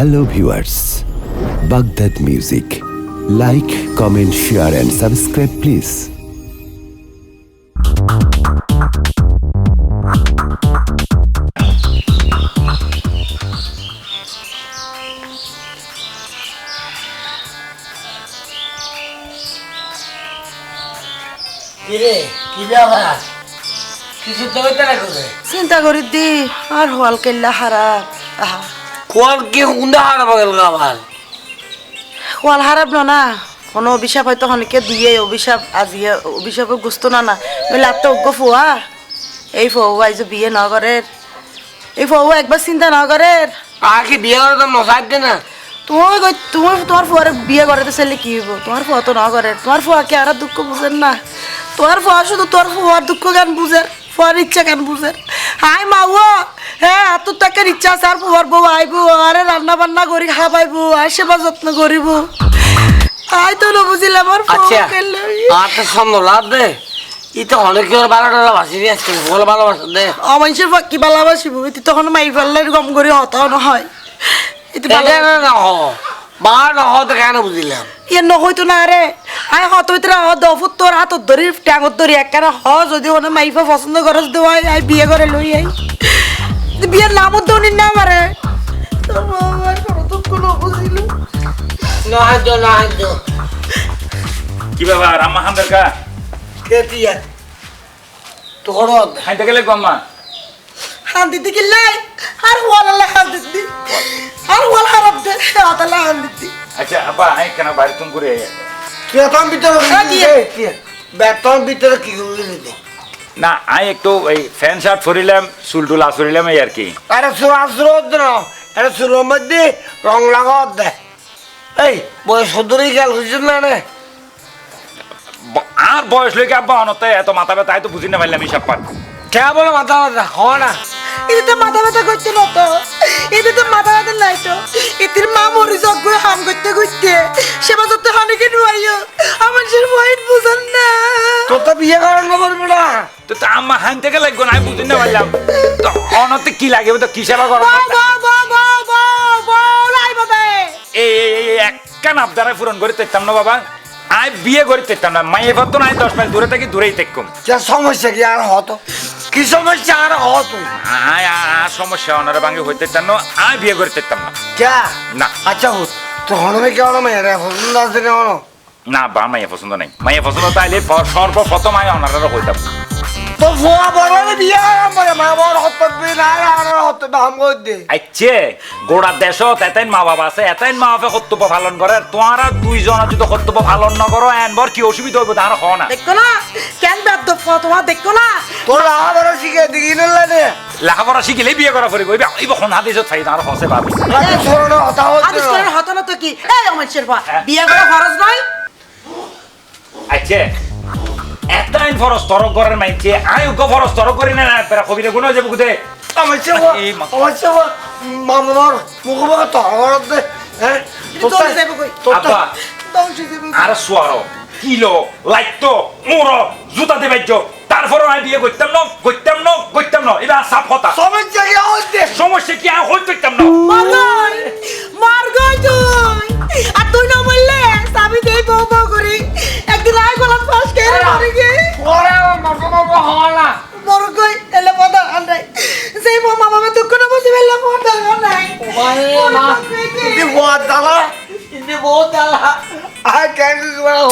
Hello viewers Baghdad music like comment share and subscribe please কিরে কি ব্যাপার? কিছু তো হইতে না করে চিন্তা করি দি আর হল কেল্লা খারাপ আহা। কোন কি হুন্দা হারাবো গেল আবার হল খারাপ না না। কোনো অভিশাপ হয়তো অনেকে দিয়ে অভিশাপ আজি অভিশাপে গুস্ত না না। নইলে আর তো অজ্ঞ ফুয়া। এই ফৌ আইজ বিয়ে নগরের এই ফৌ একবার চিন্তা নগরের আর কি বিয়ে করে তো নসাই দে না। তোমার কই- তোমার তোমার ফুয়ারে বিয়ে করাতে চাইলে কি হইব তোমার ফুয়া তো নগরের তোমার ফুয়া কি আর দুঃখ বুঝেন না। তোমার ফুয়া শুধু তোর ফুয়ার দুঃখ কেন বুঝের ফুয়ার ইচ্ছা কেন বুঝের হাই মাও হ্যাঁ এত টাকার ইচ্ছা আছে আর ফুয়ার বউ আইব আরে রান্না বান্না করি খাবাইব আর সেবা যত্ন করিব। আই তো না বুঝিলাম আমার আচ্ছা আর তো লাভ দে। ই তো অনেক ভালো টালা বাসি দিয়ে আসছে বলে ভালোবাসা দে। অমানুষের কি ভালোবাসিব? এটি তখন মাই ফেললে এরকম করে হতাও ভালো না হ বা না হ তো কেন বুঝিলাম ইয়ে নহইতো না রে আই হত হইতে হ দফুত তোর হাতত ধরি ট্যাঙত ধরি একখানা হ যদি ওনে মাইফা পছন্দ করস দেওয়াই আই বিয়ে করে লই আই। বিয়ের নামত দৌনি না মারে তোর বাবার কোনো না হাজো না হাজো কি ব্যাপার আম্মা হামদার কা কে তিয়া তোর খাইতে গেলে গো আম্মা হান দিদি কি লাই আর ওয়ালা হান দিদি আর ওয়াল হারাপ দে আতালা হান দিদি আচ্ছা আব্বা আই কেন বাইরে তুমি করে বেতন ভিতরে হ্যাঁ, কি? বেতন ভিতরে কি না আই একটু এই ফ্যান শার্ট ফরিলাম চুল টুল আসরিলাম এই আর কি। আরে সুরা সুরত না। আরে সুরের মধ্যে রং লাগাত দে। এই বয়স সদরি গেল না রে? আর বয়স লইকে আব্বা অনতে এত মাথা ব্যথা তো বুঝি না পারলাম এই সব পার। কে বলে মাথা মাথা হয় না। এটা তো মাথা ব্যথা করতে না তো? এটা তো মাথা ব্যথা নাই তো? এটির মা মরি যজ্ঞ হাম করতে করতে। সেবা যত হানিকে নুয়াইও আমার সে ভয়ের বুঝান না। তোর তো বিয়ে করানো করবি না। তো তা আম্মা হানতে গেলে লাগবে না আমি বুঝি না পারলাম তো অনতে কি লাগে তো কি সেবা করো? বউ বউ বউ বউ বউ বউ লাই বাবা। এই একখান আবদারে পূরণ করে তেতাম না বাবা। আই বিয়ে করে তেতাম না মাইয়ে ভাবতো না আই দশ মাইল দূরে থেকে দূরেই তেকম সমস্যা কি আর হতো? কি সমস্যা? আর হতো আয় আর সমস্যা ওনারা ভাঙে হইতে না আই বিয়ে করতে না। ক্যা? না। আচ্ছা হুত। তো হনমে কে হনমে রে পছন্দ আছে না হলো না বা মাইয়া পছন্দ নাই। মাইয়া পছন্দ তাইলে সর্বপ্রথম আমি ওনারা হইতাম। তো ভুয়া বড় বিয়ে আমার মা বড় হত না আর হত কই দে আইছে গোড়া দেশত এতাইন মা বাবা আছে এতাইন মা বাপে কর্তব্য পালন করে তোমারা দুইজন যদি কর্তব্য পালন নকরো এনবর কি অসুবিধা হইব তার হ না। দেখো না কেন বাদ তোমার দেখো না? তোর আবার শিখে দিগি না রে লেখাপড়া বিয়ে করা পড়িব এইবা এইব খন হাদিসত ফাই তার হসে ভাবি আরে তোর হতা আদিস হতো করে হতো না তো কি? এই আমার শেরফা। বিয়ে করা খরচ নয় আইছে এতাইন ফরস তরক করার মাইছে উগ ফরস তরক করি না পেরা কবিরে গুণ যাব কুদে আমার চেয়ে আমার চেয়ে মামার মুখ মুখ তো আমার হ্যাঁ তোর চলে যাইব কই তোর আব্বা ধ্বংস যাবে আর সোয়ার কিলো লাইতো মোর জুতা দেবাইছ তারপরও আমি বিয়ে করতাম না করতাম না করতাম না এটা সাফ কথা সমস্যা কি হচ্ছে সমস্যা কি আর হইতে করতাম না? মারগই মারগই তুই। আর তুই না বললে আমি দেই বউ বউ করি একদিন আই গলাত ফাঁস কে মরে গে ওরে মাথা মাথা না মরগই এলে পদা আন্দাই সেই বউ মামা মে দুঃখ না বুঝি বেলা পদা ইনি বহুত দালা। ইনি বহুত দালা। আর কেন করে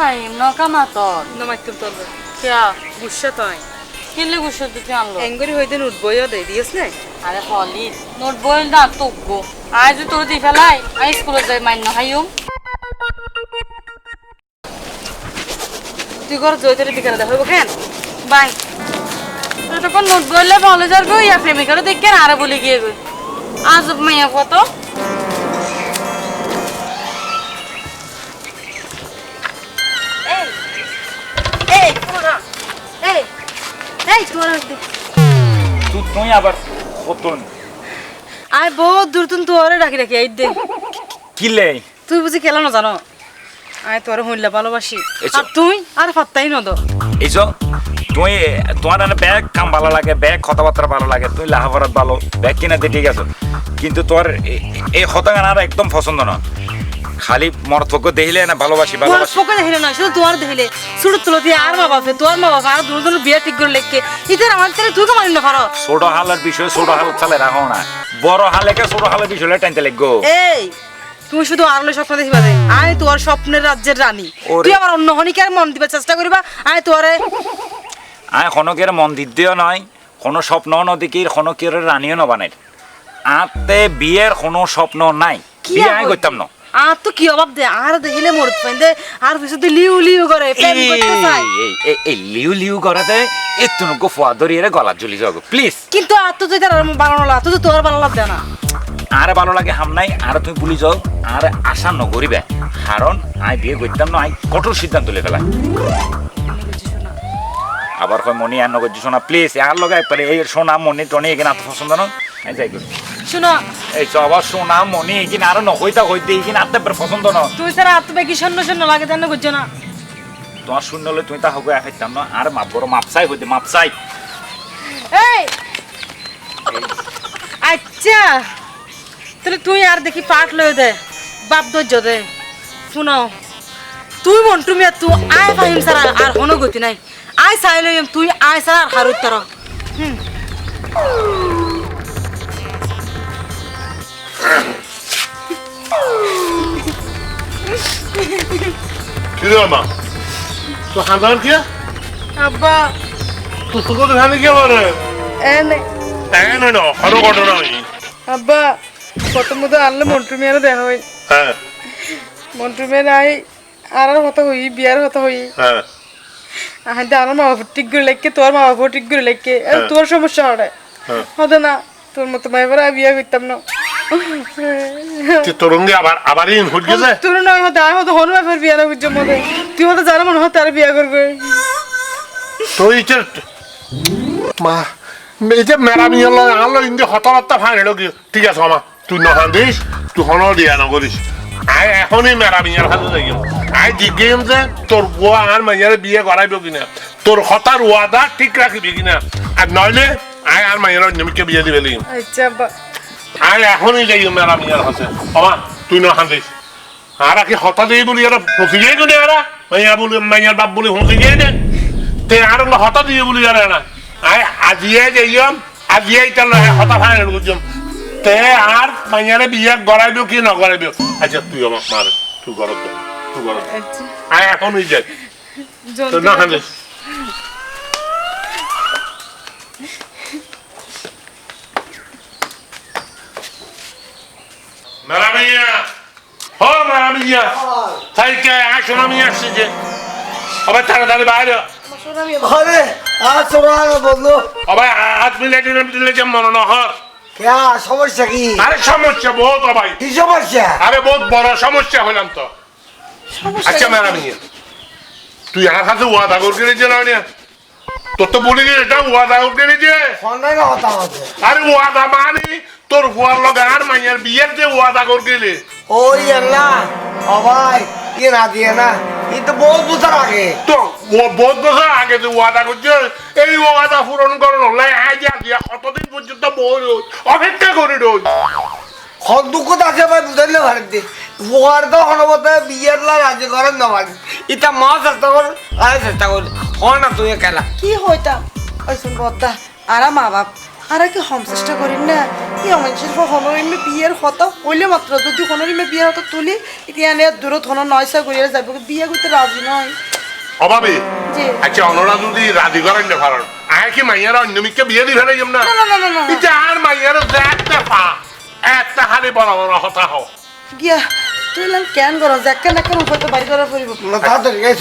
ফাহিম নকামা তোর। তোর কিয়া? গুসা তই কিনলে গুছো তুই আনলো? এঙ্গরি হইতে উঠবইও দে দিয়েছ না? আরে হলি নোট বইল না তোকবো আজ তোর দি ফেলাই আই স্কুলে যাই মান্য হাইম তুই ঘর জয়তরে বিকালে দেখাবো কেন বাই। তুই তখন নোট বইলে ভালো যার গো ইয়া প্রেমিকারও দেখেন আরে বলে গিয়ে গই আজ মাইয়া কত। তুই আবার কতন আয় বহুত দূর তুন তোরে ডাকি ডাকি এই দে। কিলে তুই বুঝি খেলা না জানো? আয় তোর হইলা ভালোবাসি। আর তুই? আর পাত্তাই নদ। তুই তোমার ব্যাগ কাম ভালো লাগে ব্যাগ কথাবার্তা ভালো লাগে তুই ভালো ব্যাগ ঠিক আছে। কিন্তু তোর এই হতাগান আর একদম পছন্দ না। খালি দেখলে না ভালোবাসি ভালোবাসি। পোকে দেখিলে না শুধু তোমার দেখিলে। শুধু তুলো দিয়ে আর মা বাপে তোর মা বাবা আর বিয়ে ঠিক করে লেখকে ইতার আমার তাহলে তুই মানি না পারো? ছোট হালের বিষয়ে ছোট হাল চালে রাখো না। বড় হালেকে ছোট হালের বিষয়ে টানতে লাগবো। এই তুমি শুধু আরলে স্বপ্ন দেখিবা দে আয় তোর স্বপ্নের রাজ্যের রানী। তুই আবার অন্য হনিকে আর মন দিবার চেষ্টা করিবা? আয় তোরে। আয় খনকের মন্দির দিও নয় কোনো স্বপ্ন নদীকির খনকের রানীও নবানের। আতে বিয়ের কোনো স্বপ্ন নাই। কি বিয়ে? আমি করতাম না। আর তো কি অভাব দে আর দেখিলে মরত পাইন দে আর পিছু লিউ লিউ করে প্রেম করতে চাই এই এই- এই লিউ লিউ করাতে একটু নকো ফোয়া ধরিয়ে গলা ঝুলি যাব প্লিজ। কিন্তু আর তো তুই তার বানানো তো তোর বানানো দে না। আরে ভালো লাগে হাম নাই আর তুমি ভুলি যাও আর আশা নকরিবে কারণ আই বিয়ে করতাম না আই কঠোর সিদ্ধান্ত লে ফেলা আবার কয় মনি আর নগর শোনা প্লিজ আর লগে একবারে এই সোনা মনি টনি এখানে এত পছন্দ না? যাই করি শুনো। এই তো আবার সোনা মনি এখানে আরও নকইতা হইতে এখানে আত্মা পছন্দ না? তুই আর তো বেশি শূন্য শূন্য লাগে না তোমার শূন্য হলে তুমি তা হগে খাইতাম না? আর মাপ বড় মাপসাই হইতে মাপসাই এই আচ্ছা। তাহলে তুই আর দেখি পাট লয়ে দে বাপ ধৈর্য দে। শুনো তুই মন তুমি আর তুই আয় পাহিম সারা আর হনো গতি নাই। আয় চাই লইম তুই আয় সারা আর হারুত তার কি রে মা? তো হাঁদার কে আব্বা। তো সুগো তো খালি কে বলে এনে না না ঘটনা আব্বা। প্রথমত আনলে মন্টু মেয়েরও দেখা হয়। মন্টু মেয়ের আই আর কথা হই বিয়ার কথা হই। হ্যাঁ আমার মা বাবা ঠিক করে লেখকে তোর মা বাবা ঠিক করে লেখকে। তোর সমস্যা হ্যাঁ। হতো না তোর মতো মায়ের পরে বিয়ে করতাম না। তুই তরঙ্গে আবার আবার ইন হুট গেছে তোর নয় হতো আমি হতো হনু মায়ের বিয়ে না বুঝছ মধ্যে তুই হতো জানো মনে হতো আর বিয়ে করবে মা এই যে মেরা মিয়াল আলো ইন্দি ঠিক আছে মা। তুই নহান দিস তুই হন দিয়া নকরিস আই এখনই মেরা মিয়ার হাতে যাই আই জিজ্ঞেস যে তোর বুয়া আর মাইয়ারে বিয়ে করাইব কিনা তোর হতার ওয়াদা ঠিক রাখিবি কিনা আর নইলে আই আর মাইয়ার অন্যমিকে বিয়ে দিবে লিম আর এখনই যাই মেরা মিয়ার হাতে অমা তুই নহান দিস আর কি হতা দিয়ে বলি এরা ফসি যাই কোনে এরা মাইয়া বলি মাইয়ার বাপ বলি ফসি যাই না তে আর হতা দিয়ে বলি এরা না আই আজিয়ে যাইম আজিয়ে তার হতা ফাইন বুঝম তে আর মাইয়ারে বিয়ে গড়াইব কি নগড়াইব? আচ্ছা তুই আমাক মার তুই গরত যা তুই গরত যা। আচ্ছা। আই এখনই যাই তো না হানিস মেরা মিয়া হ মেরা মিয়া থাইকে আসো আমি আসছি যে। আবার তাড়াতাড়ি বাইরে। ঘরে আর চলো বন্ধু। আবার হাত মিলে দিলে দিলে যে মনে নহর সমস্যা কি? আরে সমস্যা বহুত ভাই। কি সমস্যা? আরে বহুত বড় সমস্যা হইলাম তো। আচ্ছা মেরা মিয়া তুই আমার কাছে ওয়াদা করতে নিয়েছে না নিয়া? তোর তো বলি এটা ওয়াদা করতে নিয়েছে ফোনে কথা আছে আরে ওয়াদা মানি তোর ফুয়ার লগে আর মাইয়ার বিয়ের যে ওয়াদা করতে গেলে ওই না ও ভাই ইয়ে না দিয়ে না। এই তো বহুত বছর আগে। তো বহুত বছর আগে যে ওয়াদা করছে এই ওয়াদা পূরণ নলাই আজ দিয়া কতদিন পর্যন্ত বই রোজ অপেক্ষা করি রোজ? দুঃখ আছে ভাই বুঝাইলে ভারতে বুয়ার তো হনবতে বিয়ের রাজি করেন না ভাই। ইটা মা চেষ্টা কর আয় চেষ্টা কর হয় না তুই খেলা কি বদ্দা আরা মা বাপ। আরা কি হম চেষ্টা করিম না? কি অমানুষের হনরিমে বিয়ের হতা। হইলে মাত্র যদি হনরিমে বিয়ের হতা তুলি এতিয়া এনে দূরত হন নয়সা করিয়া যাব বিয়ে করতে রাজি নয়। অভাবে জি। আচ্ছা অনরা যদি রাজি করেন না কারণ আয় কি মাইয়ার অন্যমিককে বিয়ে দিবে না? যেমন না না না না এটা আর মাইয়ার পা একটা হারে বড় বড় হতা হোক গিয়া তুই কেন করো যাকে না কেন হয়তো বাড়ি করা পড়িব না তাড়াতাড়ি গেছ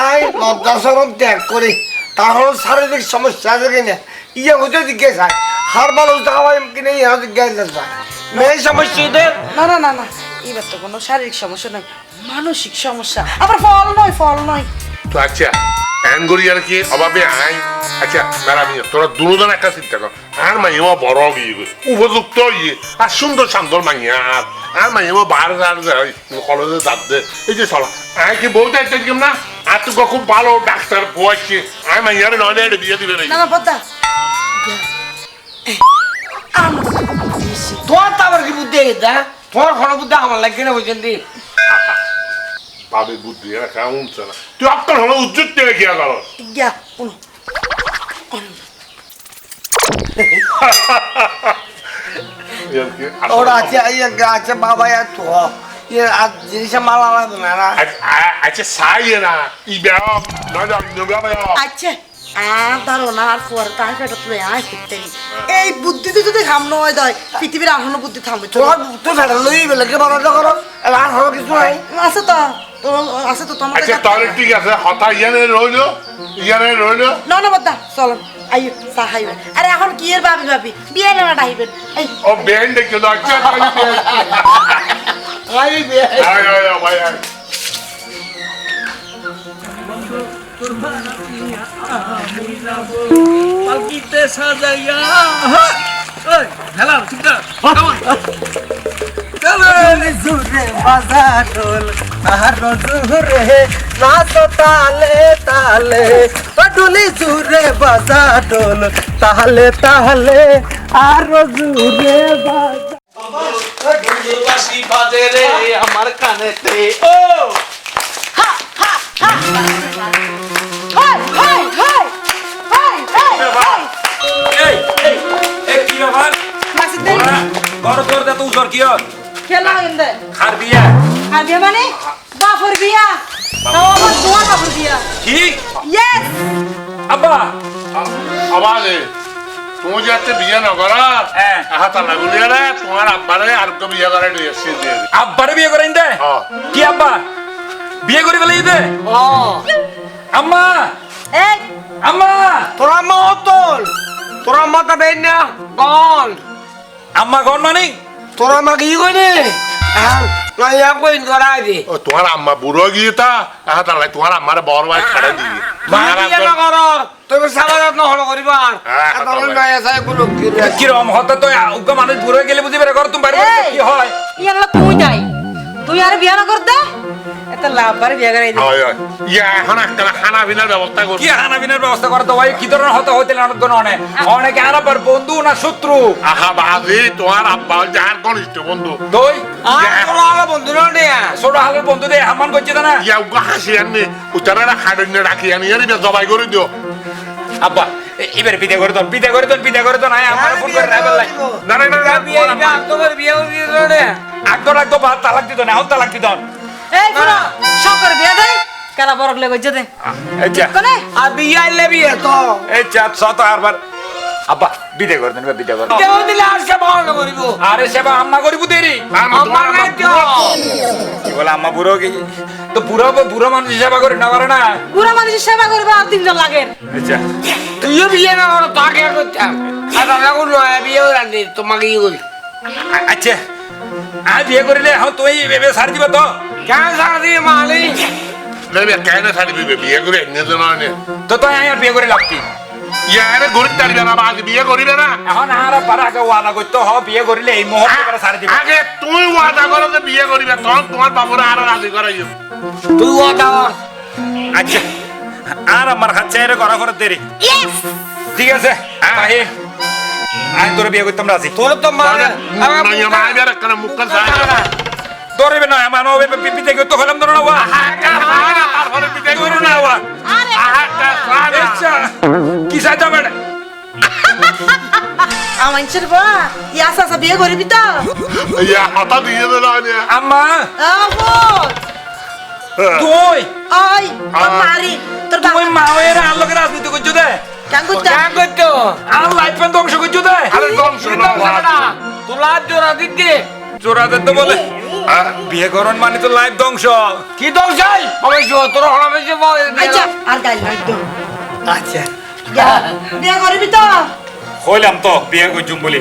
আয় লজ্জা সরম ত্যাগ করে তাহলে শারীরিক সমস্যা আছে কিনা ইয়ে হতে জিজ্ঞেস হয় হার ভালো টাকা পাই কিনে ইয়ে জিজ্ঞেস যায় মেয়ে সমস্যা এটা না না না না। এবার তো কোনো শারীরিক সমস্যা নয় মানসিক সমস্যা। আবার ফল নয় ফল নয়। তো আচ্ছা অ্যাঙ্গুরি আর কি অভাবে আই আচ্ছা ম্যাডাম তোরা দুজন একটা চিন্তা কর। আর মাইয়া বড় গিয়ে উপযুক্ত ইয়ে আর সুন্দর সুন্দর মাইয়া। আর আর মাইয়া বার আর কলেজে যাচ্ছে। এই যে চলা আই কি বলতে চাইছিলাম না? আর তুই খুব ভালো ডাক্তার পোয়াচ্ছি। আমি মাইয়ারে নয় বিয়ে দিবে না না পদ্মা। আমরা তো দিয়েছি। তোমার তো আবার কি বুদ্ধি গেছে তোমার কোনো বুদ্ধি আমার লাগছে না বুঝছেন দি বাবে বুদ্ধি এরা কেমন না তুই আপনার হলো উজ্জ্বল থেকে কি করো গিয়া উনো। ওরা ইয়ে ইয়ে আচ্ছা আচ্ছা আর ধরো না আর পর তাই পেটে তুলে আয় ফিরতে এই বুদ্ধিতে যদি থামনো হয় দয় পৃথিবীর বুদ্ধি থামবে তো ফেটা লই করো। আর হলো কিছু নাই। আছে তো আছে তো তোমার আচ্ছা তাহলে ঠিক আছে হতা ইয়ানে রইল ইয়ানে রইল। না না বদ্দা চলো আইও চা খাইবে। আরে এখন কি এর ভাবি ভাবি? বিয়ে না ডাইবেন। ও বেন দেখে আচ্ছা আই বিয়ে আয় আয় আয় ভাই সাজাইয়া ঠিক না জুরে বাজার ঢোল তাহার জুরে নাচ তালে তালে। ডুলি জুরে বাজার ঢোল তাহলে তাহলে আর জুরে বাজে রে আমার কানেতে। ও! এই এই এই কি ব্যাপার? দে ওরা বড় তোর দে তো উজর কি হল? খেলা ইন্দে। খার বিয়া। বিয়ে মানে? বাফর বিয়া। তাও তোমার বাফর বিয়া। কি? ইয়েস আব্বা। আবার তুমি যাতে বিয়ে না করা হ্যাঁ। তোমার আব্বারে আর তো বিয়ে করে দিয়ে এসে আব্বারে বিয়ে করেন দে হ্যাঁ। কি আব্বা? বিয়ে করে ফেলে দে ও। আম্মা! এই আম্মা! তোরা মা অতল। তোরা মাথা বেন না গন আম্মা গন মানে? তোরা মা কি কইনি হ্যাঁ না ইয়া কইন করা দি ও তোমার আম্মা বুড়ো গিয়ে তা? হাত লাই তোমার আম্মারে বড় ভাই ছাড়া দিয়ে। মা বিয়ে না করো? তুমি সাবারাত না হলো করিবার। এত কথা আছে গুলো কি রে কিরম হতে তো উগ্র মানুষ বুড়ো গেলে বুঝি বের কর তুমি বাড়ি কি হয়? ইয়ার তুই যাই। তুই আর বিয়া না করতে? এত লাভ বারে বিয়া করাই দে হয় হয়। ইয়া এখন একটা খানা পিনার ব্যবস্থা কি করছি বিনার ব্যবস্থা করে তো ভাই? কি ধরনের হতে হইতে না অনেক অনেক অনেকে আনাবার বন্ধু না শত্রু? আহা বাজি তোমার আব্বা যার ঘনিষ্ঠ বন্ধু। দই? আর বন্ধু না নিয়া ছোট হালের বন্ধু দিয়ে হামান করছে না? ইয়া উগা হাসি আননি। উচ্চারা খাড়ি রাখি আনি। আনি জবাই করে দিও। আব্বা এবারে বিদে করে দন বিদে করে দন বিদে করে দন আয় আমার ফোন করে রাখবেন লাই না না না, না বিয়ে তালাক দিত না এখন তালাক দিত। এই শুনো শঙ্কর বিয়া বরক আচ্ছা কোনে আর বিয়ে আইলে তো। এই চাপ শত আরবার আব্বা বিদে করে দেন বিদে করে দেও দিলে আর করিব। আরে সেবা আম্মা করিব দেরি। আমি নাই তো কি বলে আম্মা বুড়ো কি? তো বুড়ো বুড়ো মানুষ সেবা করে না পারে না। বুড়া মানুষের সেবা করবে আর তিনজন লাগে আচ্ছা তুইও বিয়ে না করো তাকে করতাম। আর দাদা কোন বিয়ে হইলাম তোমাকে ই করি? আচ্ছা আজ বিয়ে করিলে এখন তুই সারি তো। সারা মালি না না কেন ছাড়ি দিবে বিয়ে করে এনে তো নয় তো তুই আর বিয়ে করে লাভ কি ইয়া আরে গরিব তারিবে না বাজি বিয়ে করিবে না এখন আর পারা আগে ওয়াদা করতে হ বিয়ে করিলে এই মুহূর্তে করে সারি দিবা আগে তুমি ওয়াদা করো যে বিয়ে করিবে তখন তোমার বাবুরা আরও রাজি করাইও তুই ওটা আচ্ছা আর আমার হাত চাইরে করা করে দেরি ঠিক আছে আহি আমি তোর বিয়ে করতাম রাজি তোর তো মানে মাইয়া মাই মুখ কাল সাই তোর না আমার ও পিপি থেকে তো হলাম ধরো না ওয়া তারপরে বিয়ে তোর না ওয়া আচ্ছা কি সাজা বেড়ে আমার ইচ্ছের বা ইয়াস আসা বিয়ে করবি তো ইয়া হাতা দিয়ে দিল আম্মা আবো তুই আই তোর মারি তোর তুই বাবা মা হয়ে আর লোকের রাজনীতি করছ দে কেন কেন আর লাইফ পেন ধ্বংস করছ দে আরে ধ্বংস না তোলা জোড়া দিতে চোরাতে তো বলে বিয়ে করন মানে তো লাইফ ধ্বংস। কি যাই অবশ্য তোর হলামেছে আচ্ছা আর নাই আচ্ছা। বিয়ে করবি তো। হইলাম তো বিয়ে করছুম বলি।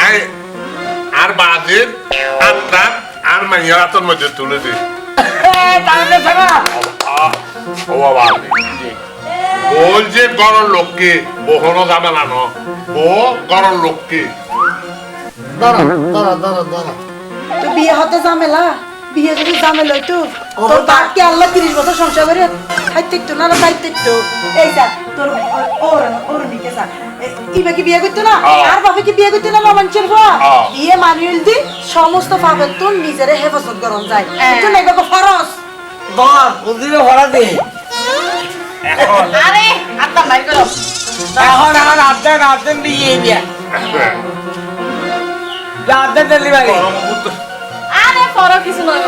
আর আপনার আর মাইয়ার হাতের মধ্যে তুলে দে। বল যে গরর লোককে বহনো যাবে না ন ও গরর লোককে। দাঁড়া দাঁড়া দাঁড়া দাঁড়া। তো বিয়ে হতে ঝামেলা? বিয়ে যদি ঝামেলা হইতো তোর বাপকে আল্লাহ তিরিশ বছর সংসার করে খাইতে তো না খাইতে তো এই যা তোর ওর ওর নিকে যা। ইবে কি বিয়ে করতো না? আর বাপে কি বিয়ে করতো না রোমাঞ্চের পর আহ। বিয়ে মানিয়ে দি সমস্ত পাপের তো নিজেরে হেফাজত গরম যায়। দে আরে আত্মা এখন এখন আর্ধেক আর্ধেক নিয়ে নিয়ে আর্ধেক ডেলিভারি আরে পর কিছু নয়